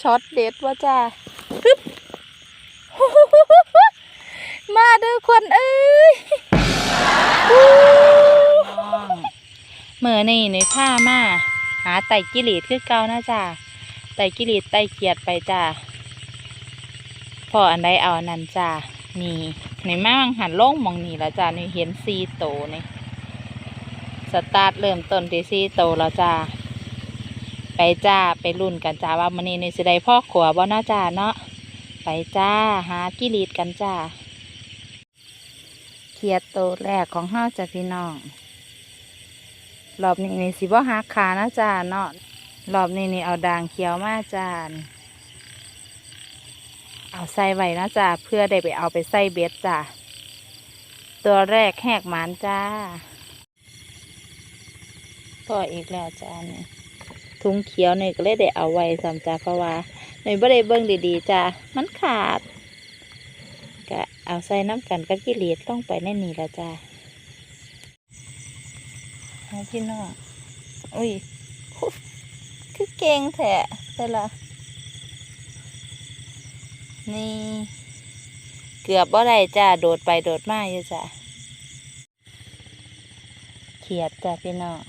ช็อตเด็ดว่าจ้าปึ๊บมาเด้อคนเอ้ยเมื่อนี่ในผ้ามา หาไต่กิริดคือเก่านะจ้าไต่กิริดไต่เกียดไปจ้าพออันใดเอาอันนั้นจ้านี่ในมาวังหันโล่งมองนี่แล้วจ้านี่เห็นซีโตนี่สตาร์ทเริ่มต้นที่ซีโตแล้วจ้า ไปจ้าไปรุ่นกันจ้าว่ามันนี้ในสิได้พ่อขวบ่เนาะจ้าเนาะไปจ้าหากิริดกันจ้าเขียดโตวแรกของเฮาจ้ะพี่น้องรอบนี้นี่สิบ่หักขานะจ้าเนาะรอบนี้นี่เอาด่างเขียวมาจ้านเอาใส่ไว้นะจ้าเพื่อได้ไปเอาไปใส่เบ็ดจ้าตัวแรกแหกหมานจ้าก็อีกแล้วจ้านี่ ถุงเขียวเนี่ยก็เลยได้เอาไว้สำจ้าเพราะว่าในบ่ได้เบิ่งดีๆจ้ามันขาดก็เอาใส่น้ำกันกับกิเลสลงไปในนี่ล้วจ้าให้พี่น้องอุ้ยคือเก่งแท้แต่ละนี่เกือบบ่ได้จ้าโดดไปโดดมาอยู่จ้าเขียดจ้าพี่น้อง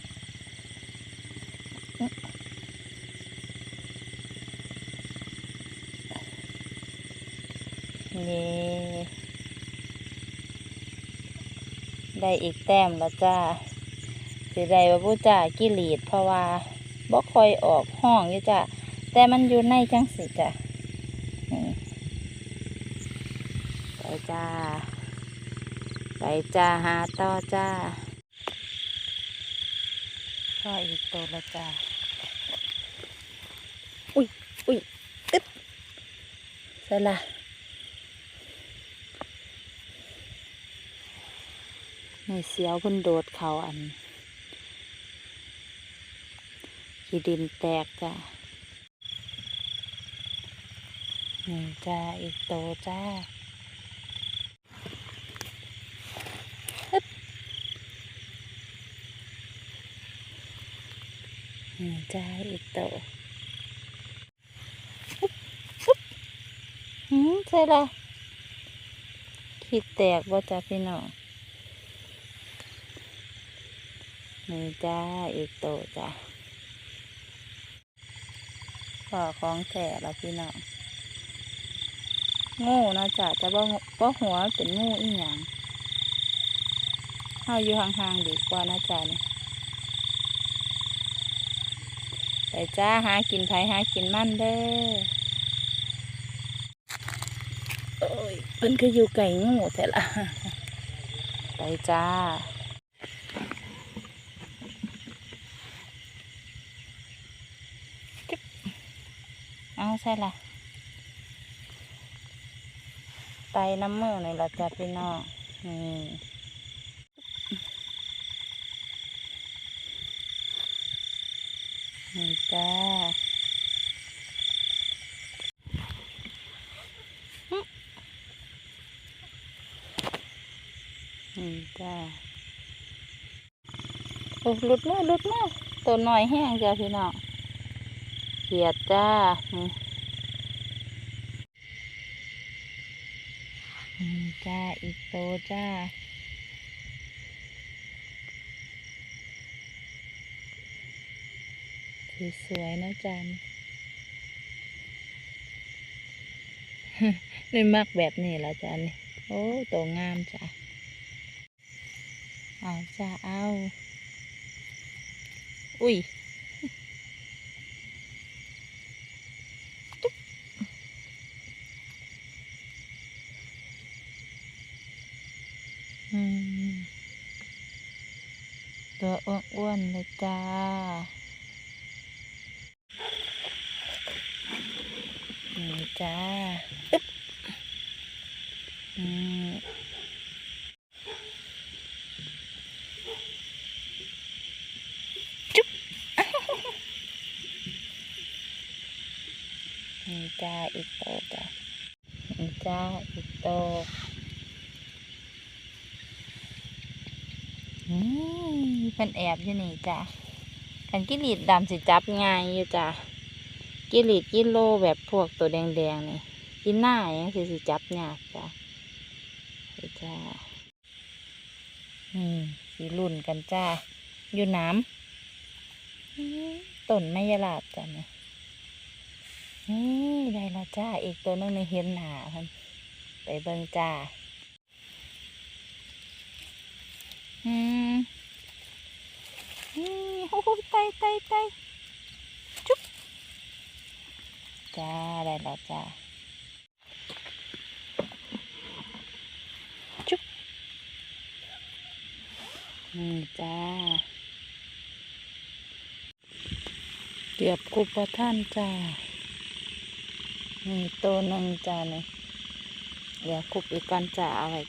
นี่ได้อีกแต้มแล้วจ้าสิได้ว่าผู้จ่ากิลีดเพราะว่าบ่คอยออกห้องอยู่จ้าแต่มันอยู่ในจังสิจ้ะไปจ้า ไปจ้าหาต่อจ้าก็อีกตัวล้วจ้าอุ้ยอุ้ยอึ๊บใส่ละ นี่เสียวเพิ่นโดดเขาอันขี้ดินแตกจ้ะนี่จ้าอีกโตจ้าฮึบนี่จ้าอีกโตฮึบฮึบหืมใช่ละขี้แตกว่าจ้าพี่น้อง นี่จ้าอีกโตจ้าขอของแก่แล้วพี่น้องงูนาะจ้ะจะบ่บ่หัวเป็นงูอีหยังเฮาอยู่ห่างๆดีกว่านะจ้ะนี่ไปจ้าหากินไผหากินมันเด้อโอ้ยเพิ่นคืออยู่ไก่งูแต่ละไปจ้า เอา ใช่ละไตน้ำมือนี่ละจ้ะพี่น้องนี่นี่จ้าหึนี่จ้าโอ้หลุดมือหลุดมือตัวหน่อยแห้งจ้ะพี่น้องเขียดจ้านี่ อืม จ้า อีกโตจ้า สวยๆนะจันนี่มักแบบนี้ละจันโอ้โตงามจ้ะ เอาจ้า เอา อุ้ย ตัวอ้วนๆเลยจ้า นี่จ้าอึ๊บอืมจุ๊บนี่จ้าอีกโตจ้านี่จ้าอีกโตอื เพิ่นแอบอยู่นี่จ้ะกันกิรีดดำสิจับง่ายอยู่จ้ะกิริดกิโลแบบพวกตัวแดงๆนี่กินหน้าอย่างสิสิจับยากจ้ะจ้านี่สีรุ่นกันจ้าอยู่น้ำอื้อต้นไมยลาดจ้ะเนี่ยนี่ได้และจ้าอีกตัวนึงในเห็นหนาพิ่นไปเบิ่งจ้า อืมนี่โอ้โหไตไตไตจุ๊บจ้าได้แล้วจ้าจุ๊บนี่จ้าเกือบกุปท่านจ้านี่ตัวหนึ่งจ้าเนี่ยเดี๋ยวคุบอีกก่อนจ้าอาไว้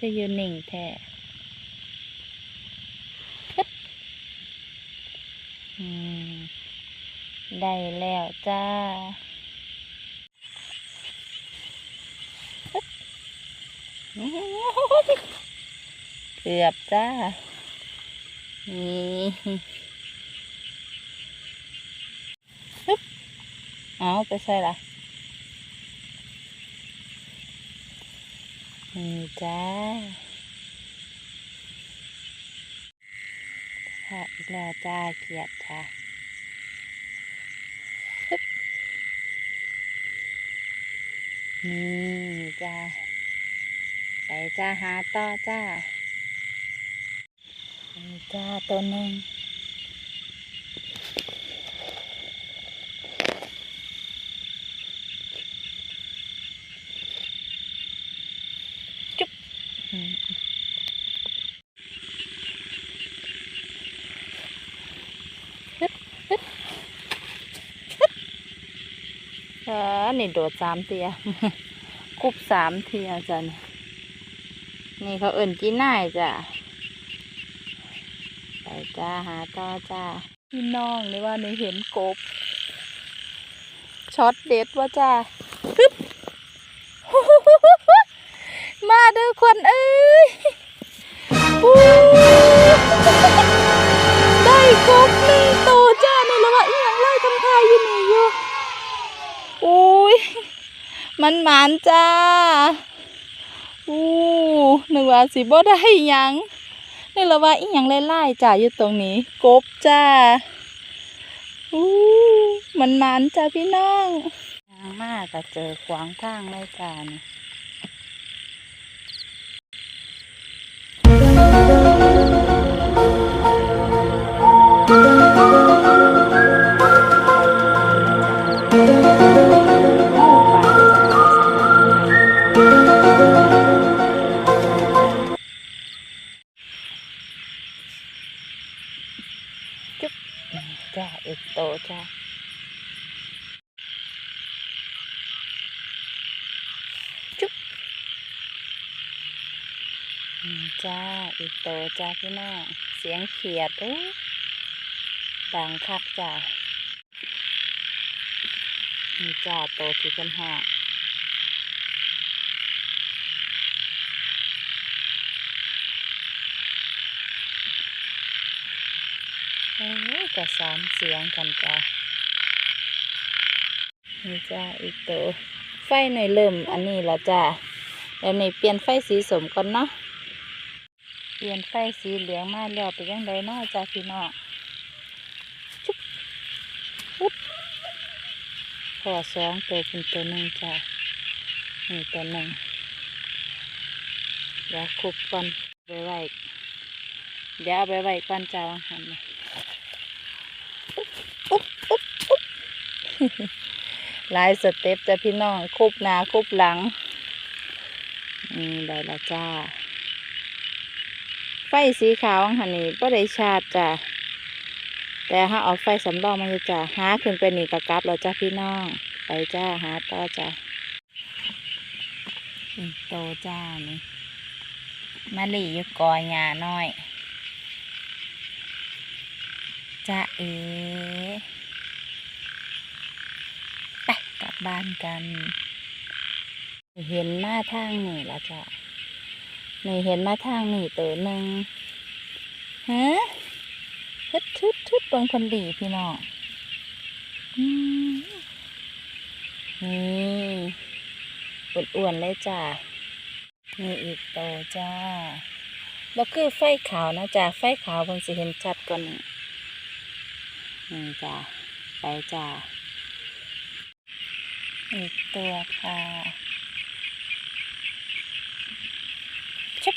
ถึงก็ยืนหนิ่งแท้ฮึได้แล้วจ้าฮึเกือบจ้า นี่ฮึเอาไปใส่ละ นี่จ้าค่ะอีกแล้วจ้าเกียดจ้านี่จ้าไปจ้าหาต่อจ้านี่จ้าตัวหนึ่งจุ๊บอืมฮึบฮึบฮึบ เออนี่โดดสามเทียคุบสามเทียจ้ะนี่นี่เขาเอิ่นกินน่ายจ้ะไปจ้าหาต่อจ้าพี่น้องนี่ว่าหนูเห็นกบช็อตเด็ดว่าจ้าฮึบมาเด้อคนเอ้ยอู้ได้กบหนึ่ตัวจ้านี่แล้วว่าอีหยังไล่ทำทายอยู่นี่อยู่อุ้ย มันหมานจ้าอู้นึกว่าสิบ่ได้ยังนี่เราว่าอีหยังไล่ๆจ้าอยู่ตรงนี้ กบจ้าอู้มันหมานจ้าพี่น้องทางมากก็เจอขวางทางเลยจ้านี่ จ้าเอกโตจ้าจุ๊บจ้าเอกโตจ้าพี่น้องเสียงเขียดโอ้ดังคักจ้ามีจ้าโตที่เป็นห้า งเอ้กระสานเสียงกันจ้านี่จ้าอีกตัวไฟในเริ่มอันนี้แล้วจ้าแล้วนี่เปลี่ยนไฟสีสมก่อนเนาะเปลี่ยนไฟสีเหลืองมาแล้วเป็นยังไงเนาะจ้าพี่น้องชุบปุ๊บพอสองตัวเป็นตัวหนึ่งจ้านี่ตัวหนึ่งเดี๋ยวคุบก่อนไปไว้เดี๋ยวเอาไปไว้ก่อนจ้าวังหันนะอุ๊บอุ๊บอุ๊บอุ๊บ หลายสเต็ปจ้ะพี่น้องคุบหนาคุบหลังอืมได้และจ้า ไฟสีขาวหันนี่ก็ได้ชาดจ้ะแต่ถ้าเอาไฟสำรองมาอยู่จ้ะหาขึ้นไปนี่กะกลับแล้วจ้ะพี่น้อง ไปจ้าหาต่อจ้ะอืมโตจ้านี่มาหลียู่กอหญ้าน้อยจ้าเอ บ้านกัน เห็นหน้าทางนี่ละจ้ะนี่เห็นมาทางนี่ตัวหนึ่งฮะทึดทึดทึดบิ่งคนดีพี่น้องนี่อ้วนๆเลยจ้ะนี่อีกตัวจ้าบ่คือไฟขาวนะจ้ะไฟขาวเพิ่นสิเห็นชัดกว่านี้นี่จ้ะไปจ้ะ อีกตัวค่ะชิบ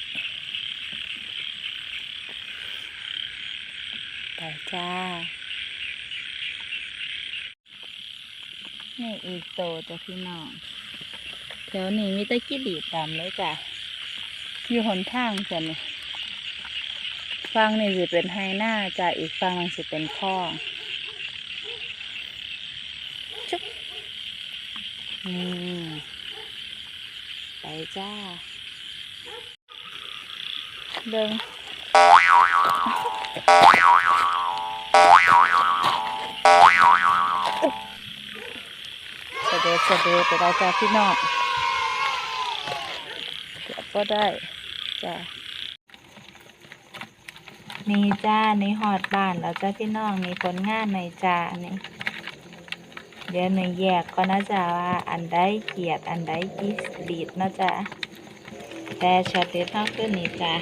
ไปจ้า นี่อีกโตจ้ะพี่น้องเดี๋ยวนี้มีแตะกี้ดีตามเลยจ้ะอยู่หนทางจ้ะนี่ฟังนี่สิเป็นไฮหน้าจ้ะอีกฟังนึงสิเป็นคลองชุบ อืมไปจ้า เดิงสะเดดสะเดดไปได้จ้าพี่น้องเดี๋ยวก็ได้จ้านี่จ้า นี่หอดบ้านแล้วจ้าพี่น้องนี่ผลงานในจ้านี่ เดี๋ยวหนึ่งแยกก็นะจ้าว่าอันใดเกียดอันใดกีดีดนะจ้าแต่ช็อตเด็ดเท่าขึ้นนี่จ้า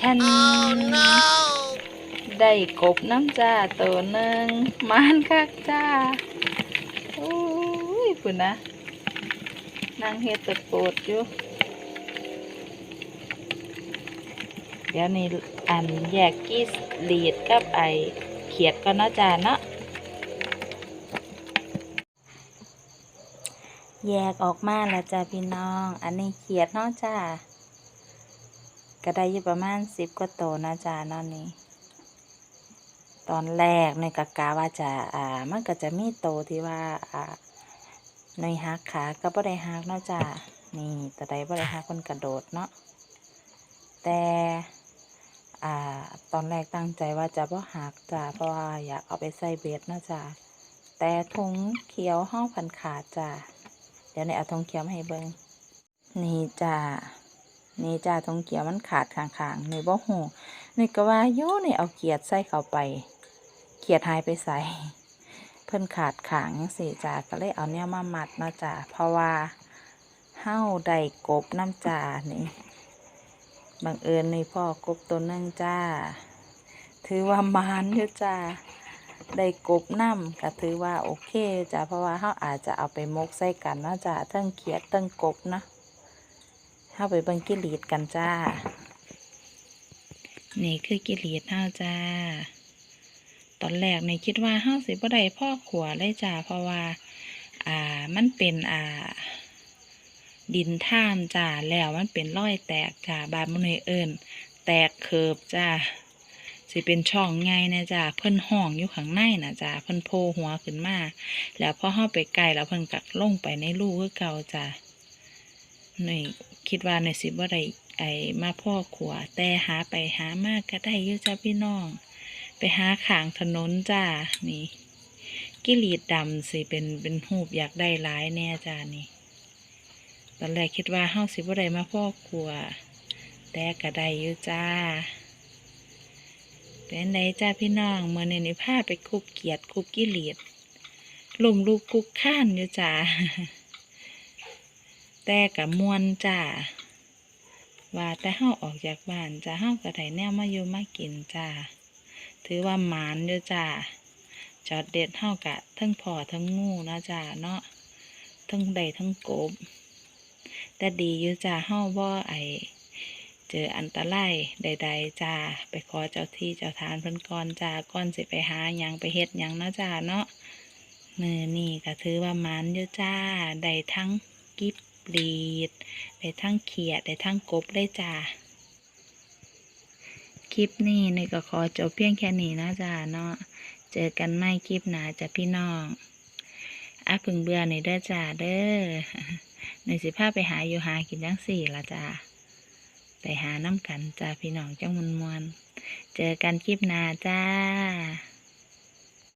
ท่านได้กบน้ำจ้าตัวหนึ่งมานคักจ้าโอ้ยปุ่นนะนางเฮ็ดตะโปดอยู่เดี๋ยวนี้ อันแยกกี้ลีดกับไอเขียดก็นาะจ้าเนาะแยกออกมาแล้วจ้าพี่น้อง อันนี้เขียดเนาะจ้าก็ได้อยู่ประมาณสิบกว่าโตวนะจ๊ะเนอนนี้ ตอนแรกในกะกาว่าจะอ่ามันก็จะมีโตที่ว่าอ่าในอยหักขาก็บ่ได้หักเนาะจ้ะนี่แต่ใดบ่ได้หักคนกระโดดเนาะแต่ อ่า ตอนแรกตั้งใจว่าจะบ่หักจ้ะเพราะว่าอยากเอาไปใส่เบ็ดนะจ้ะแต่ถุงเขียวห้องพันขาดจ้ะเดี๋ยวในเอาถุงเขียวมาให้เบิ่งนี่จ้ะนี่จ้าทงเกียวมันขาดข้างๆนี่บ่หูนี่ก็ว่าโยนี่เอาเกียดใส่เข้าไป เกียดหายไปใส่ เพิ่นขาดขางจังสี่จ้าก็เลยเอาเนี่ยมามัดนะจ้าเพราะว่าเฮ้าได้กบน้ำจ้านี่ บังเอิญนี่พ่อกบตัวหนึงจ้า ถือว่ามานอยู่จ้า ได้กบน้ำก็ถือว่าโอเคจ้าเพราะว่าเฮาอาจจะเอาไปมกใส่กันนะจ้าทั้งเขียดทั้งกบเนาะเข้าไปเบิ่งกิลีดกันจ้า นี่คือกิลีดเฮาจ้า ตอนแรกนี่คิดว่าเฮาสิบ่ได้พ่อขวเลยจ้าเพราะว่า อ่ามันเป็นอ่า ดินท่ามจ้าแล้วมันเป็นรอยแตกจ้าบานมันเลยเอิญแตกเคิบจ้าสิเป็นช่องไงนะจ้าเพิ่นห้องอยู่ข้างในนะจ้าเพิ่นโผหัวขึ้นมาแล้วพอเฮาไปไกลแล้วเพิ่นกักลงไปในรูคือเก่าจ้าหน่อยคิดว่าในอยสิบ่ได้ไอ้มาพ่อขัว แต่หาไปหามากก็ได้อยู่จ้าพี่น้อง ไปหาขางถนนจ้านี่กิลีดดำสิเป็นเป็นหูบอยากได้หลายแน่จ้านี่ ตอนแรกคิดว่าเฮาสิบ่ได้มาพ่อขวแต่ก็ไดอยู่จ้า เป็นไดจ้าพี่น้องเมื่อในนี้พาไปคุบเกียดคุบกิเลีดลมลูกคุกข้านอยู่จ้า แต่กับมวนจ้า ว่าแต่เฮาออกจากบ้านจ้าเฮาก็ไดแนวมาอยู่มากินจ้า ถือว่าหมานเด้อจ้า จอดเด็ดเฮากะทั้งพอทั้งงูนะจ้าเนาะทั้งใดทั้งกบ แต่ดีอยู่จ้าเฮาบ่ไอเจออันตรายใด ๆจ้าไปขอเจ้าที่เจ้าทานเพิ่นก่อนจ้าก่อนสิไปหาหยังไปเฮ็ดหยังนะจ้าเนาะมือนี่ก็ถือว่ามันอยู่จ้าได้ทั้งกิบลีดได้ทั้งเขียดได้ทั้งกบเลยจ้าคลิปนี้นี่ก็ขอจบเพียงแค่นี้นะจ้าเนาะเจอกันไม่คลิปหนาจ้ะพี่น้องอาพึงเบื่อในเด้อจ้าเด้อ ในสิภาไปหาอยู่หากินจังสี่ละจ้าไปหาน้ำกันจ้าพี่น้องจังมวนมวนๆเจอกันคลิปหนาจ้า